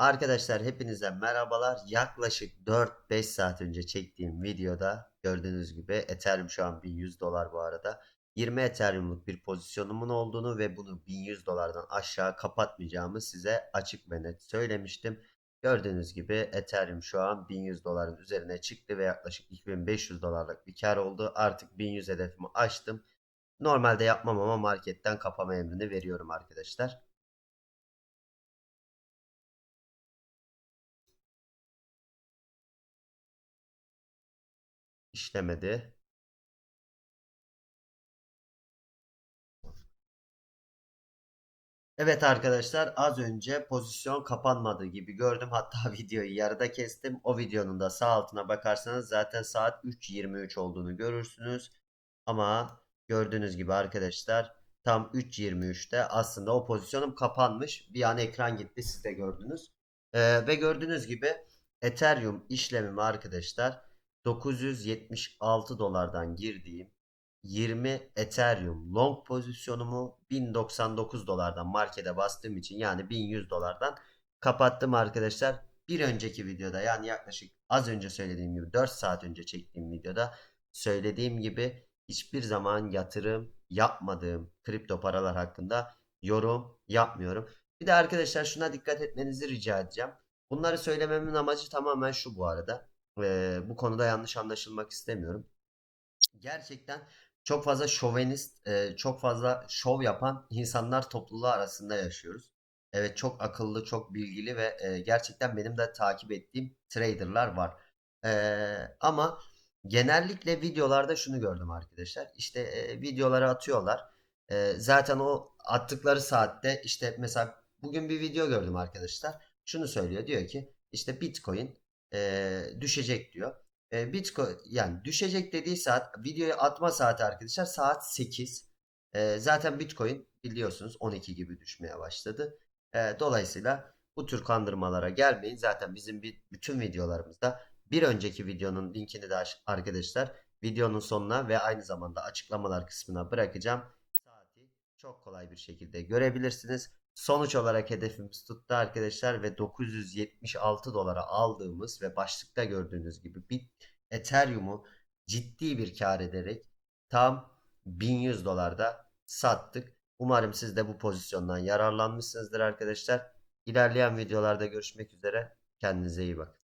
Arkadaşlar hepinize merhabalar. Yaklaşık 4-5 saat önce çektiğim videoda gördüğünüz gibi Ethereum şu an 1100 dolar bu arada. 20 Ethereum'luk bir pozisyonumun olduğunu ve bunu 1100 dolardan aşağı kapatmayacağımı size açık ve net söylemiştim. Gördüğünüz gibi Ethereum şu an 1100 doların üzerine çıktı ve yaklaşık 2500 dolarlık bir kar oldu. Artık 1100 hedefimi aştım. Normalde yapmam ama marketten kapama emrini veriyorum arkadaşlar. İşlemedi. Evet arkadaşlar az önce pozisyon kapanmadığı gibi gördüm. Hatta videoyu yarıda kestim. O videonun da sağ altına bakarsanız zaten saat 3.23 olduğunu görürsünüz. Ama gördüğünüz gibi arkadaşlar tam 3.23'te aslında o pozisyonum kapanmış. Bir an ekran gitti siz de gördünüz. Ee, ve gördüğünüz gibi Ethereum işlemimi arkadaşlar 976 dolardan girdiğim 20 Ethereum long pozisyonumu 1099 dolardan markete bastığım için yani 1100 dolardan kapattım arkadaşlar. Bir önceki videoda yani yaklaşık az önce söylediğim gibi 4 saat önce çektiğim videoda söylediğim gibi hiçbir zaman yatırım yapmadığım kripto paralar hakkında yorum yapmıyorum. Bir de arkadaşlar şuna dikkat etmenizi rica edeceğim. Bunları söylememin amacı tamamen şu bu arada. Ee, bu konuda yanlış anlaşılmak istemiyorum. Gerçekten çok fazla şovenist, e, çok fazla şov yapan insanlar topluluğu arasında yaşıyoruz. Evet çok akıllı, çok bilgili ve e, gerçekten benim de takip ettiğim traderlar var. E, ama genellikle videolarda şunu gördüm arkadaşlar. İşte e, videoları atıyorlar. E, zaten o attıkları saatte işte mesela bugün bir video gördüm arkadaşlar. Şunu söylüyor diyor ki işte Bitcoin e, düşecek diyor. E, Bitcoin yani düşecek dediği saat videoyu atma saati arkadaşlar saat 8. E, zaten Bitcoin biliyorsunuz 12 gibi düşmeye başladı. E, dolayısıyla bu tür kandırmalara gelmeyin. Zaten bizim bütün videolarımızda bir önceki videonun linkini de aş- arkadaşlar videonun sonuna ve aynı zamanda açıklamalar kısmına bırakacağım. Saati çok kolay bir şekilde görebilirsiniz. Sonuç olarak hedefimiz tuttu arkadaşlar ve 976 dolara aldığımız ve başlıkta gördüğünüz gibi bir Ethereum'u ciddi bir kar ederek tam 1100 dolarda sattık. Umarım siz de bu pozisyondan yararlanmışsınızdır arkadaşlar. İlerleyen videolarda görüşmek üzere. Kendinize iyi bakın.